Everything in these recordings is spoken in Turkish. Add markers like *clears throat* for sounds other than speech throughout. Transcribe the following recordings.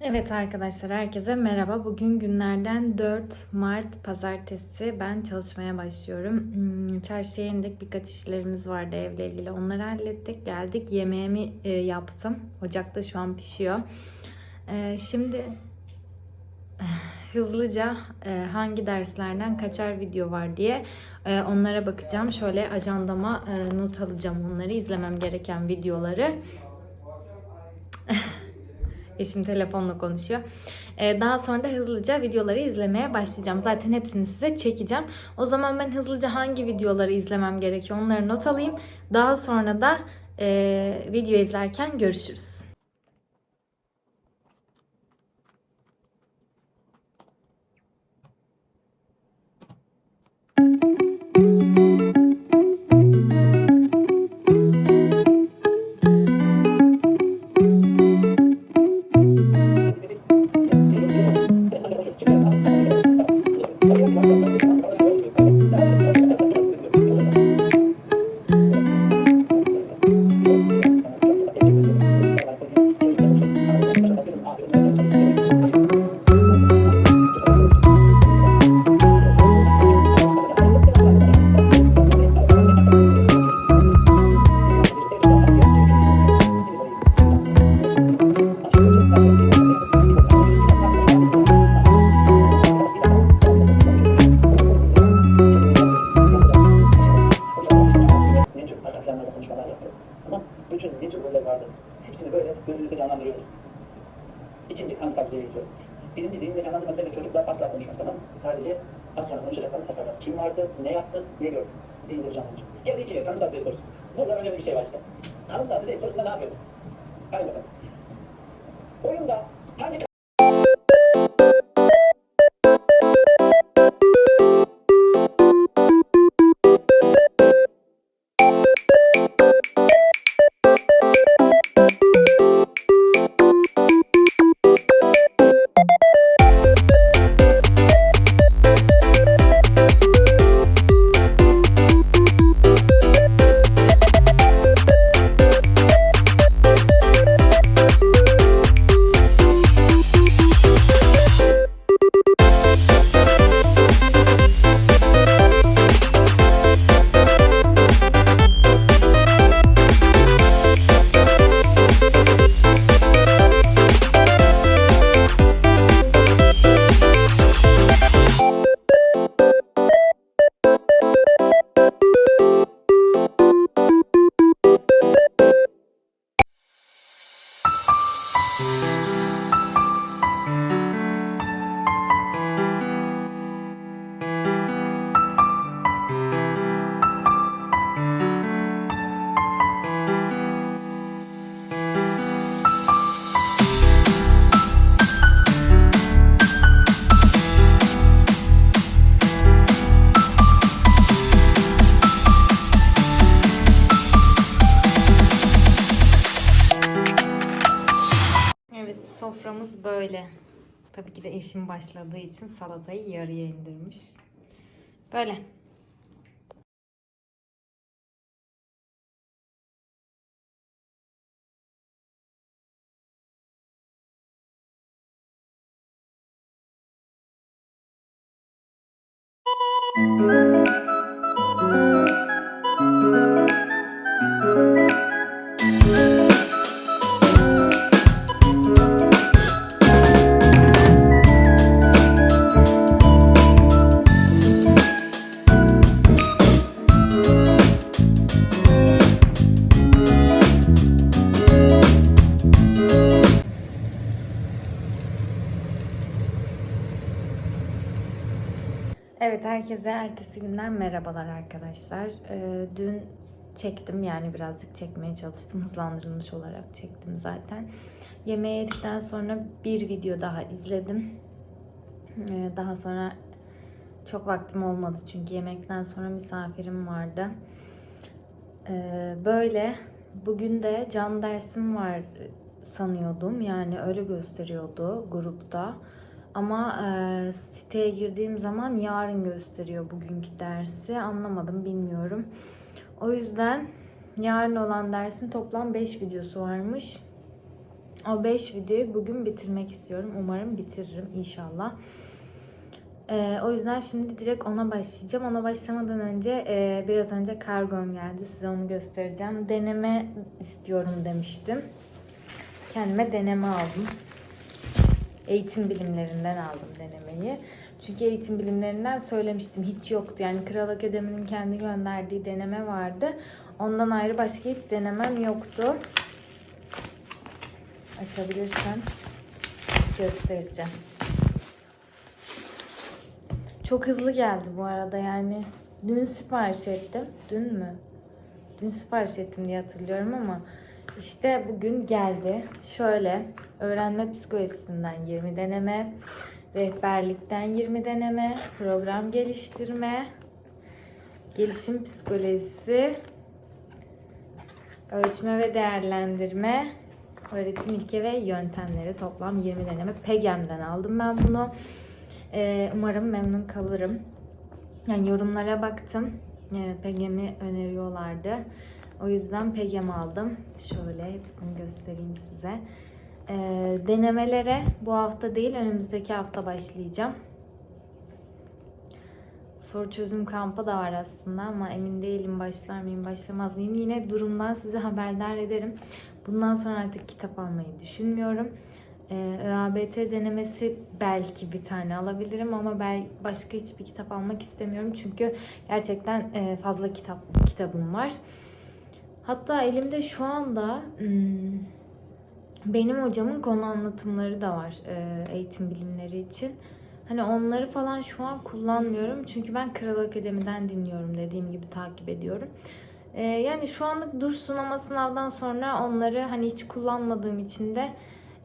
Evet arkadaşlar herkese merhaba. Bugün günlerden 4 Mart pazartesi ben çalışmaya başlıyorum. Hmm, Çarşıya indik birkaç işlerimiz vardı evle ilgili. Onları hallettik geldik. Yemeğimi e, yaptım. Ocakta şu an pişiyor. E, şimdi *sighs* hızlıca e, hangi derslerden kaçar video var diye onlara bakacağım. Şöyle ajandama not alacağım onları izlemem gereken videoları. Eşim telefonla konuşuyor. Ee, daha sonra da hızlıca videoları izlemeye başlayacağım. Zaten hepsini size çekeceğim. O zaman ben hızlıca hangi videoları izlemem gerekiyor onları not alayım. Daha sonra da e, video izlerken görüşürüz. Gözünüzde canlandırıyoruz. İkinci kanı sabzeye geçiyorum. Birinci zihinde canlandırmak üzere çocuklar asla konuşmaz tamam? Sadece az sonra konuşacaklarını tasarlar. Kim vardı, ne yaptı, ne gördü. Zihinleri canlandırır. Geldi ikinci kanı sabzeye sorusu. Burada önemli bir şey var işte. Kanı sabzeye sorusunda ne yapıyoruz? Hadi bakalım. Oyunda hangi Evet soframız böyle. Tabii ki de eşim başladığı için salatayı yarıya indirmiş. Böyle. Evet herkese ertesi günden merhabalar arkadaşlar. Ee, dün çektim yani birazcık çekmeye çalıştım. Hızlandırılmış olarak çektim zaten. Yemeği yedikten sonra bir video daha izledim. Ee, daha sonra çok vaktim olmadı çünkü yemekten sonra misafirim vardı. Ee, böyle bugün de can dersim var sanıyordum. Yani öyle gösteriyordu grupta. Ama e, siteye girdiğim zaman yarın gösteriyor bugünkü dersi. Anlamadım, bilmiyorum. O yüzden yarın olan dersin toplam 5 videosu varmış. O 5 videoyu bugün bitirmek istiyorum. Umarım bitiririm inşallah. Ee, o yüzden şimdi direkt ona başlayacağım. Ona başlamadan önce e, biraz önce kargom geldi. Size onu göstereceğim. Deneme istiyorum demiştim. Kendime deneme aldım. Eğitim bilimlerinden aldım denemeyi. Çünkü eğitim bilimlerinden söylemiştim. Hiç yoktu. Yani Kral Akademi'nin kendi gönderdiği deneme vardı. Ondan ayrı başka hiç denemem yoktu. Açabilirsem göstereceğim. Çok hızlı geldi bu arada yani. Dün sipariş ettim. Dün mü? Dün sipariş ettim diye hatırlıyorum ama işte bugün geldi. Şöyle öğrenme psikolojisinden 20 deneme, rehberlikten 20 deneme, program geliştirme, gelişim psikolojisi, ölçme ve değerlendirme, öğretim ilke ve yöntemleri toplam 20 deneme. PEGEM'den aldım ben bunu. Ee, umarım memnun kalırım. Yani yorumlara baktım. Ee, PEGEM'i öneriyorlardı. O yüzden PEGEM aldım. Şöyle hepsini göstereyim size. Ee, denemelere bu hafta değil önümüzdeki hafta başlayacağım. Soru çözüm kampı da var aslında ama emin değilim başlar mıyım başlamaz mıyım. Yine durumdan size haberdar ederim. Bundan sonra artık kitap almayı düşünmüyorum. Ee, ÖABT denemesi belki bir tane alabilirim ama ben başka hiçbir kitap almak istemiyorum. Çünkü gerçekten e, fazla kitap kitabım var. Hatta elimde şu anda hmm, benim hocamın konu anlatımları da var e, eğitim bilimleri için. Hani onları falan şu an kullanmıyorum. Çünkü ben Kral Akademi'den dinliyorum dediğim gibi takip ediyorum. Ee, yani şu anlık dursun ama sınavdan sonra onları hani hiç kullanmadığım için de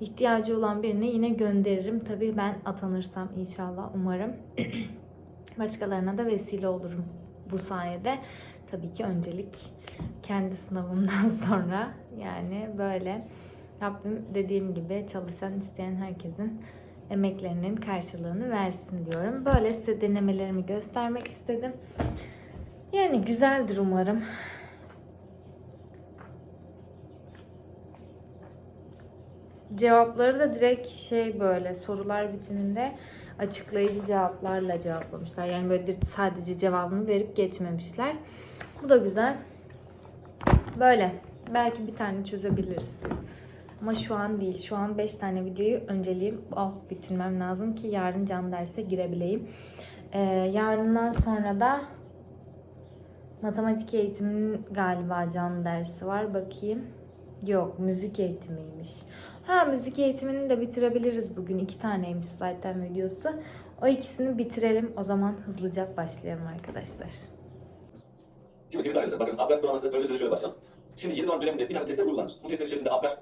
ihtiyacı olan birine yine gönderirim. Tabii ben atanırsam inşallah umarım. *clears throat* Başkalarına da vesile olurum bu sayede. Tabii ki öncelik kendi sınavımdan *laughs* sonra yani böyle Rabbim dediğim gibi çalışan isteyen herkesin emeklerinin karşılığını versin diyorum. Böyle size denemelerimi göstermek istedim. Yani güzeldir umarım. Cevapları da direkt şey böyle sorular bitiminde açıklayıcı cevaplarla cevaplamışlar. Yani böyle sadece cevabını verip geçmemişler. Bu da güzel. Böyle. Belki bir tane çözebiliriz. Ama şu an değil. Şu an 5 tane videoyu önceliğim oh, bitirmem lazım ki yarın can derse girebileyim. Ee, yarından sonra da matematik eğitiminin galiba can dersi var. Bakayım. Yok, müzik eğitimiymiş. Ha, müzik eğitimini de bitirebiliriz bugün. iki taneymiş zaten videosu. O ikisini bitirelim. O zaman hızlıca başlayalım arkadaşlar. Şimdi kimi tanesi? Bakın Abgar sıralaması önce şöyle başlayalım. Şimdi 7 Doğan döneminde bir takım testler uygulanır. Bu testler içerisinde Abgar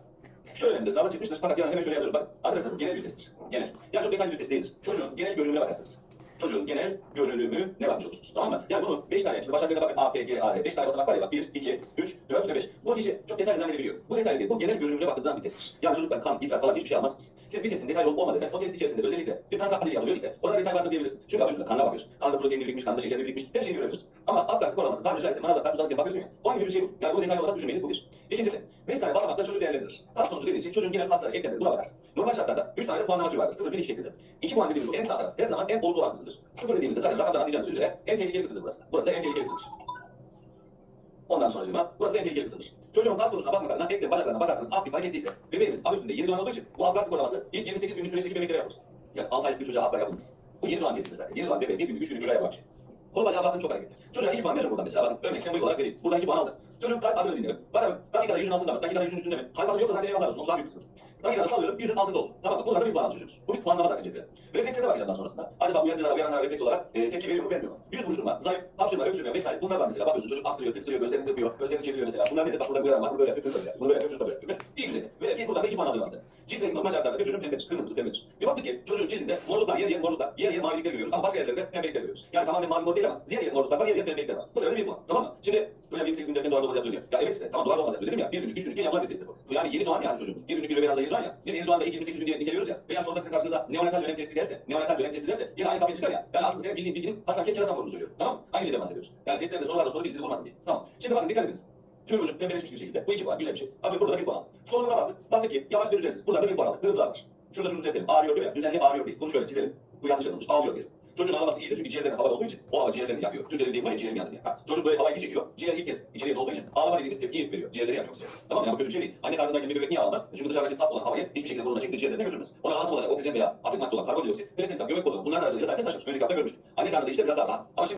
şöyle önemli sınavda çıkmıştır. Fakat yani hemen şöyle yazıyorum. Bak arkadaşlar genel bir testtir. Genel. Yani çok detaylı bir test değildir. Çocuğun genel görünümüne bakarsınız. Çocuğun genel görünümü ne varmış olursunuz. Tamam mı? Yani bunu 5 tane, şimdi başlarına bakın A, P, G, A, R. 5 tane basamak var ya bak. 1, 2, 3, 4 ve 5. Bu kişi çok detaylı zannedebiliyor. Bu detaylı değil. Bu genel görünümüne bakıldığından bir testtir. Yani çocuklar kan, idrar falan hiçbir şey almazsınız. Siz bir testin detaylı olup olmadığını, o test içerisinde özellikle bir kan tahlili yapılıyor ise orada detay vardır diyebilirsin. Çünkü adı üstünde kanına bakıyorsun. Kanda protein birikmiş, kanda şeker birikmiş. Her şeyi görebilirsin. Ama Abgar skor tabiri caizse manavda karpuz alırken bakıyorsun ya. Onun gibi bir şey bu. Yani bu detaylı olarak düşünmeniz bu bir. İkincisi, 5 tane basamakla çocuğu değerlendirir. Kas konusu dediği şey çocuğun genel kasları eklemleri buna bakarsın. Normal şartlarda 3 tane puanlama türü vardır. 0, 1, 2 şeklinde. 2 puan dediğimiz en sağ taraf. Her zaman en olumlu kısımdır. 0 dediğimizde zaten rakamdan anlayacağınız üzere en tehlikeli kısımdır burası. Burası da en tehlikeli kısımdır. Ondan sonra cima, burası da en tehlikeli kısımdır. Çocuğun kas konusuna bakmadan eklem bacaklarına bakarsanız aktif hareketliyse bebeğimiz adı üstünde yeni doğan olduğu için bu Abgar skorlaması ilk 28 günlük süreçteki bebeklere yapılır. Yani 6 aylık bir çocuğa Abgar yapılmaz. Bu yeni doğan testidir zaten. Yeni doğan bebeğe bir günlük, üç günlük çocuğa yapılmış. Kol bacağı bakın çok hareketli. Çocuğa 2 puan veririm buradan mesela. Bakın örnek sembolik olarak vereyim. Buradan 2 puan aldı. Çocuk kalp atını dinliyorum. Bakalım dakikada yüzün altında mı? Dakikada yüzün üstünde mi? Kalp atı yoksa zaten eyvallah olsun. O daha büyük kısmı. Dakikada sallıyorum yüzün altında olsun. Tamam mı? Buradan da bir puan aldı çocuğumuz. Bu bir puanlama zaten cephede. Reflekslere bakacağım daha sonrasında. Acaba uyarıcılara, uyaranlara refleks olarak e, tepki veriyor mu vermiyor mu? Yüz buruşturma, zayıf, hapşırma, öksürme vesaire. Bunlar var mesela. Bakıyorsun çocuk aksırıyor, tıksırıyor, gözlerini kırpıyor, gözlerini çeviriyor mesela. Bunlar nedir? Bak burada bir uyaran var. Bunu böyle yapıyor, böyle. Bunu böyle yapıyor, böyle yapıyor. İyi güzel. Ve ki buradan da iki puan alıyor. Cilt rengi şartlarda bir çocuğun pembedir, kırmızı pembedir. Bir baktık ki çocuğun cildinde morluklar, yer yer morluklar, yer yer mavilikler görüyoruz. Ama başka yerlerde pembelikler görüyoruz. Yani tamamen mavi mor değil ama yer yer morluklar var, yer yer pembelikler var. Bu sefer de bir puan. Tamam mı? Şimdi böyle 28 günde doğar doğmaz yapılıyor ya. Ya evet işte tamam doğar doğmaz yapılıyor dedim ya. Bir günlük, üç günlük yapılan bir testi bu. Yani yeni doğan yani çocuğumuz. Bir günlük bir bebeğin yeni ya. Biz yeni doğanda ilk 28 gün diye niteliyoruz ya. Veya sonra sizin karşınıza neonatal dönem testi derse, neonatal dönem testi derse yine aynı kapıya çıkar ya. Yani aslında senin bildiğin bilginin Hasan Kek Kerasan vurduğunu söylüyor. Tamam mı? Aynı şeyden bahsediyoruz. Yani testlerde sorularda soru bilgisiz olmasın diye. Tamam. Şimdi bakın dikkat ediniz. Tüm ucu pembeleşmiş bir şekilde. Bu iki puan güzel bir şey. Atıyorum burada da bir puan aldı. Sonuna baktık. Baktık ki yavaş ve düzensiz. Burada da bir puan aldı. Kırıntılar var. Şurada şunu düzeltelim. Ağrıyor diyor ya. Düzenli ağrıyor değil. Bunu şöyle çizelim. Bu yanlış yazılmış. Ağlıyor diyelim. Çocuğun ağlaması iyidir çünkü ciğerlerine hava olduğu için o hava ciğerlerini yakıyor. Türklerin deyim var ya ciğerim yandı diye. Ha, çocuk böyle havayı bir çekiyor. Ciğer ilk kez içeriye dolduğu için ağlama dediğimiz tepkiyi veriyor. Ciğerleri yanıyor. Tamam mı? Yani bu kötü bir şey değil. Anne karnındayken bir bebek niye ağlamaz? Çünkü dışarıdaki saf olan havayı hiçbir şekilde burnuna çektiği ciğerlerine götürmez. Ona lazım olacak oksijen veya atık madde olan karbondioksit, pelesentan, göbek kolu bunların arasında zaten taşır. Önceki hafta görmüştük. Anne karnında işte biraz daha rahat. Ama şimdi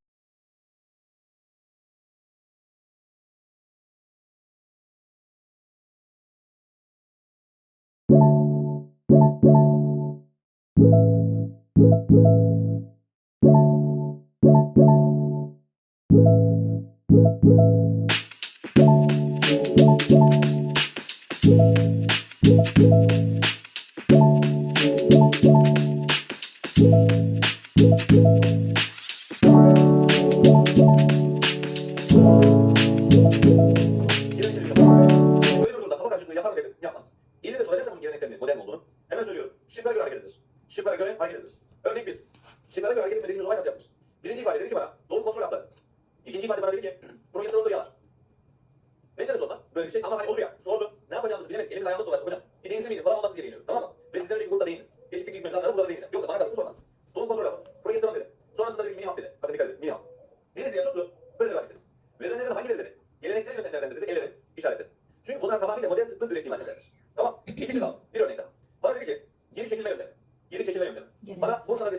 Geleneksellik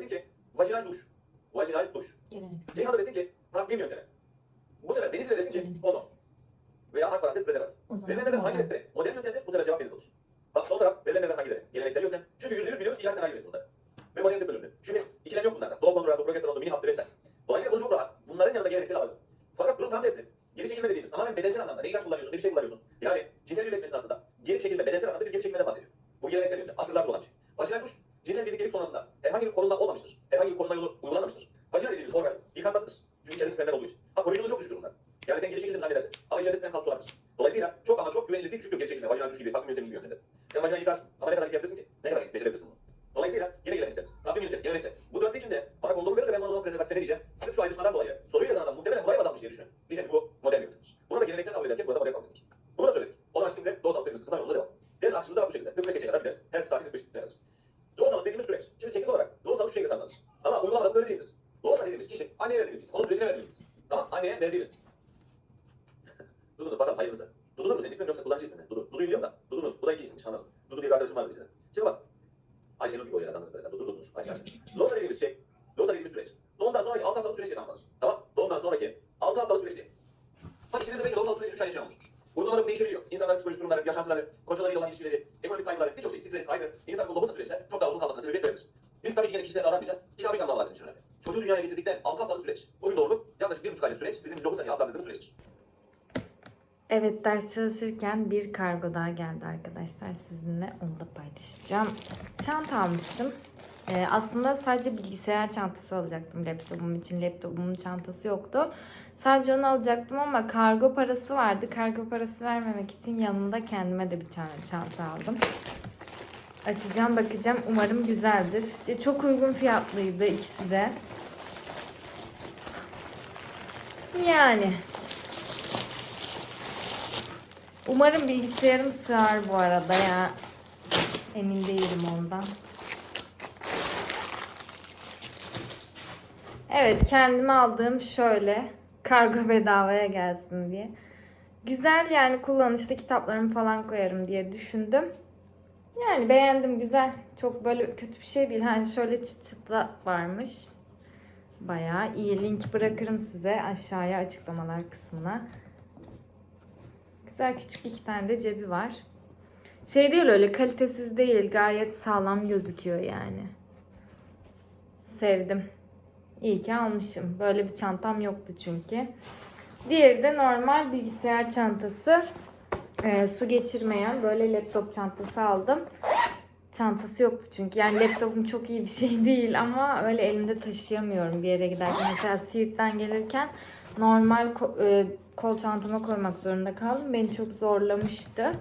desin ki vajinal duş. Vajinal duş. Ceyhan'da desin ki takvim yöntemi. Bu sefer Denizli'de desin ki Gelenek. kondom. Veya haç parantez prezervatif. Verilenlerden hangileri? Modern yöntemde bu sefer cevap deniz olur. Bak sol taraf verilenlerden hangileri? Geleneksel yöntem. Çünkü yüzde yüz biliyoruz ki ilaç sanayi üretiyor bunları. Ve modern tıp bölümünde. Şüphesiz. İkilem yok bunlarda. Doğum kontrolü, progesteronlu, mini haptı vesaire. Dolayısıyla bunu çok rahat. Bunların yanında geleneksel alalım. Fakat durum tam tersi. Geri çekilme dediğimiz tamamen bedensel anlamda. Ne ilaç kullanıyorsun, ne bir şey kullanıyorsun. Yani cinsel birleşme esnasında geri çekilme, bedensel anlamda bir geri çekilmeden bahsediyor. Bu geleneksel yöntem. Asırlardır olan bir şey. Vajinal duş, cinsel birliktelik sonrasında herhangi bir korunma olmamıştır. Herhangi bir korunma yolu uygulanmamıştır. Vajinal dediğimiz organ yıkanmasıdır. Çünkü içeride spermler olduğu için. Ha koruyuculuğu çok düşüktür bunlar. Yani sen geri çekildiğini zannedersin. Ama içeride sperm kalmış olabilir. Dolayısıyla çok ama çok güvenilirliği düşüktür geri çekilme. Vajinal duş gibi takvim yöntemi bir. Sen vajinal yıkarsın ama ne kadar yıkayabilirsin ki? Ne kadar becerebilirsin bunu? Dolayısıyla yine geleneksel. Takvim yöntemi, geleneksel. Bu dörtlü içinde bana kondomu verirse ben bana zaman prezervatif ne diyeceğim? Sırf şu ayrışmadan dolayı. Soruyu yazan adam muhtemelen buraya bazanmış diye düşünüyorum. Diyeceğim ki bu modern yöntemdir. Bunu da geleneksel kabul ederken burada modern kabul ettik. Bunu da söyledik. O zaman şimdi sağlık dediğimiz kısımdan yolumuza devam. Ders akışımız da bu şekilde. 45 geçe kadar bir ders. Her saati 45 dakikadır. Doğal sağlık dediğimiz süreç. Şimdi teknik olarak doğal sağlık şu şekilde tanımlanır. Ama uygulamada böyle değildir. Doğal sağlık dediğimiz kişi anneye verdiğimiz biz. Onun sürecine verdiğimiz. Tamam anneye verdiğimiz. *laughs* Dudu bakalım hayırlısı. Dudu mu senin ismin yoksa kullanıcı ismin mi? Dudu. Dudu'yu biliyorum da. Dudu Nur. Bu da iki isimmiş anladım. Dudu diye bir arkadaşım vardı lisede. Şimdi bak. Ayşe Nur gibi oluyor anladığım kadarıyla. Dudu Dudu Nur. Ayşe Ayşe. Loğusa dediğimiz şey. Loğusa dediğimiz süreç. Doğumdan sonraki 6 haftalık süreç diye tanımlanır. Tamam. Doğumdan sonraki 6 haftalık süreç diye. Tabii içinizde belki loğusalık süreci 3 ay yaşanmıştır. Burada umarım değişebiliyor. İnsanların psikolojik durumları, yaşantıları, kocalarıyla olan ilişkileri, ekonomik kaygıları, birçok şey, stres, kaygı, insan bu loğusa süreçte çok daha uzun kalmasına sebebiyet verebilir. Biz tabii ki yine kişisel davranmayacağız. Kitabı anlamı var bizim için önemli. Çocuğu dünyaya getirdikten 6 haftalık süreç. Bugün doğurluk yaklaşık 1,5 aylık süreç. Bizim loğusa diye adlandırdığımız süreçtir. Evet çalışırken bir kargo daha geldi arkadaşlar. Sizinle onu da paylaşacağım. Çanta almıştım. Ee, aslında sadece bilgisayar çantası alacaktım laptopum için. Laptopumun çantası yoktu. Sadece onu alacaktım ama kargo parası vardı. Kargo parası vermemek için yanında kendime de bir tane çanta aldım. Açacağım bakacağım. Umarım güzeldir. İşte Çok uygun fiyatlıydı ikisi de. Yani Umarım bilgisayarım sığar bu arada ya. Emin değilim ondan. Evet kendime aldığım şöyle. Kargo bedavaya gelsin diye. Güzel yani kullanışlı kitaplarımı falan koyarım diye düşündüm. Yani beğendim güzel. Çok böyle kötü bir şey değil. Hani şöyle çıt çıt da varmış. Bayağı iyi. Link bırakırım size aşağıya açıklamalar kısmına. Güzel küçük iki tane de cebi var. Şey değil öyle kalitesiz değil. Gayet sağlam gözüküyor yani. Sevdim. İyi ki almışım. Böyle bir çantam yoktu çünkü. Diğeri de normal bilgisayar çantası. Ee, su geçirmeyen böyle laptop çantası aldım. Çantası yoktu çünkü. Yani laptopum çok iyi bir şey *laughs* değil ama öyle elimde taşıyamıyorum bir yere giderken. Mesela Siirt'ten gelirken normal ko- e, kol çantama koymak zorunda kaldım. Beni çok zorlamıştı.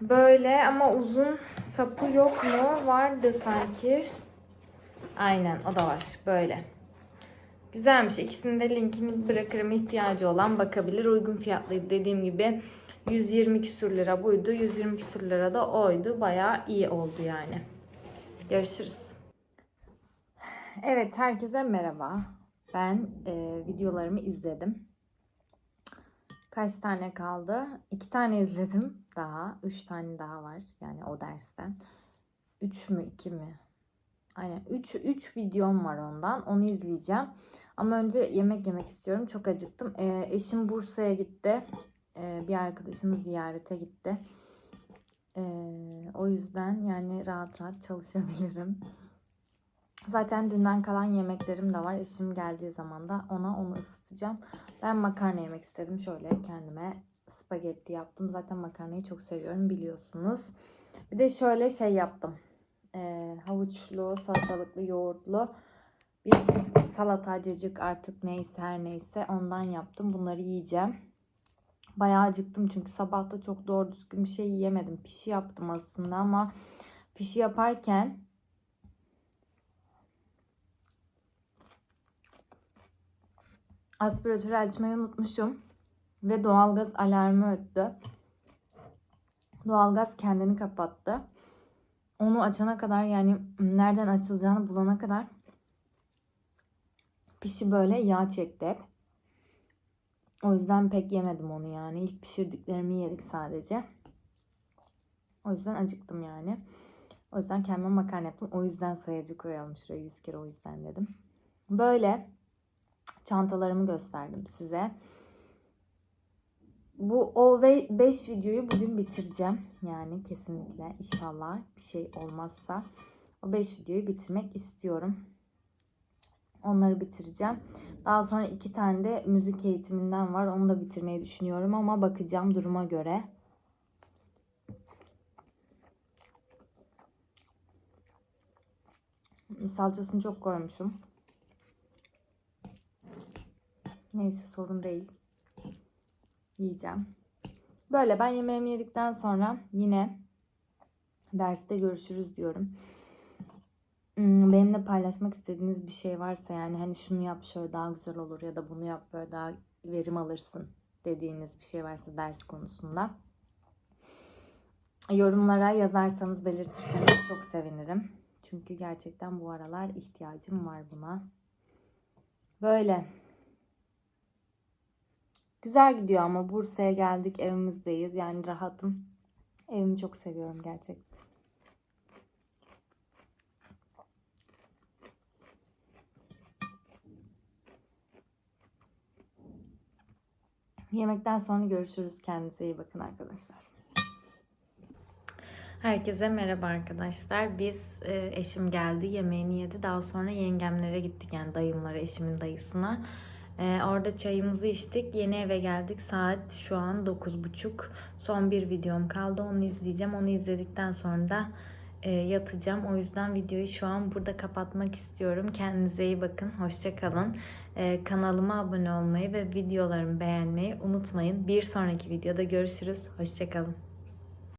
Böyle ama uzun sapı yok mu? Vardı sanki. Aynen o da var. Böyle. Güzelmiş. İkisinin de linkini bırakırım. ihtiyacı olan bakabilir. Uygun fiyatlıydı. Dediğim gibi 120 küsür lira buydu. 120 küsür lira da oydu. Bayağı iyi oldu yani. Görüşürüz. Evet herkese merhaba. Ben e, videolarımı izledim. Kaç tane kaldı? İki tane izledim daha. Üç tane daha var yani o dersten. Üç mü iki mi? Aynen 3 3 videom var ondan. Onu izleyeceğim. Ama önce yemek yemek istiyorum. Çok acıktım. Ee, eşim Bursa'ya gitti. Ee, bir arkadaşını ziyarete gitti. Ee, o yüzden yani rahat rahat çalışabilirim. Zaten dünden kalan yemeklerim de var. Eşim geldiği zaman da ona onu ısıtacağım. Ben makarna yemek istedim. Şöyle kendime spagetti yaptım. Zaten makarnayı çok seviyorum biliyorsunuz. Bir de şöyle şey yaptım. Ee, havuçlu, salatalıklı, yoğurtlu bir salata, cacık artık neyse her neyse ondan yaptım. Bunları yiyeceğim. Bayağı acıktım çünkü sabahta çok doğru düzgün bir şey yiyemedim. Pişi yaptım aslında ama pişi yaparken aspiratörü açmayı unutmuşum ve doğalgaz alarmı öttü. Doğalgaz kendini kapattı. Onu açana kadar yani nereden açılacağını bulana kadar pişi böyle yağ çekti hep. O yüzden pek yemedim onu yani. İlk pişirdiklerimi yedik sadece. O yüzden acıktım yani. O yüzden kendime makarna yaptım. O yüzden sayacı koyalım şuraya 100 kere o yüzden dedim. Böyle çantalarımı gösterdim size. Bu o 5 videoyu bugün bitireceğim. Yani kesinlikle inşallah bir şey olmazsa o 5 videoyu bitirmek istiyorum. Onları bitireceğim. Daha sonra iki tane de müzik eğitiminden var. Onu da bitirmeyi düşünüyorum ama bakacağım duruma göre. Salçasını çok koymuşum. Neyse sorun değil. Yiyeceğim. Böyle ben yemeğimi yedikten sonra yine derste görüşürüz diyorum. Hmm, Benimle paylaşmak istediğiniz bir şey varsa yani hani şunu yap şöyle daha güzel olur ya da bunu yap böyle daha verim alırsın dediğiniz bir şey varsa ders konusunda yorumlara yazarsanız belirtirseniz çok sevinirim. Çünkü gerçekten bu aralar ihtiyacım var buna. Böyle. Güzel gidiyor ama Bursa'ya geldik evimizdeyiz yani rahatım. Evimi çok seviyorum gerçekten. Yemekten sonra görüşürüz. Kendinize iyi bakın arkadaşlar. Herkese merhaba arkadaşlar. Biz e, eşim geldi, yemeğini yedi. Daha sonra yengemlere gittik yani dayımlara, eşimin dayısına. E, orada çayımızı içtik. Yeni eve geldik. Saat şu an 9.30. Son bir videom kaldı. Onu izleyeceğim. Onu izledikten sonra da e, yatacağım. O yüzden videoyu şu an burada kapatmak istiyorum. Kendinize iyi bakın. Hoşça kalın. E, kanalıma abone olmayı ve videolarımı beğenmeyi unutmayın. Bir sonraki videoda görüşürüz. Hoşça kalın.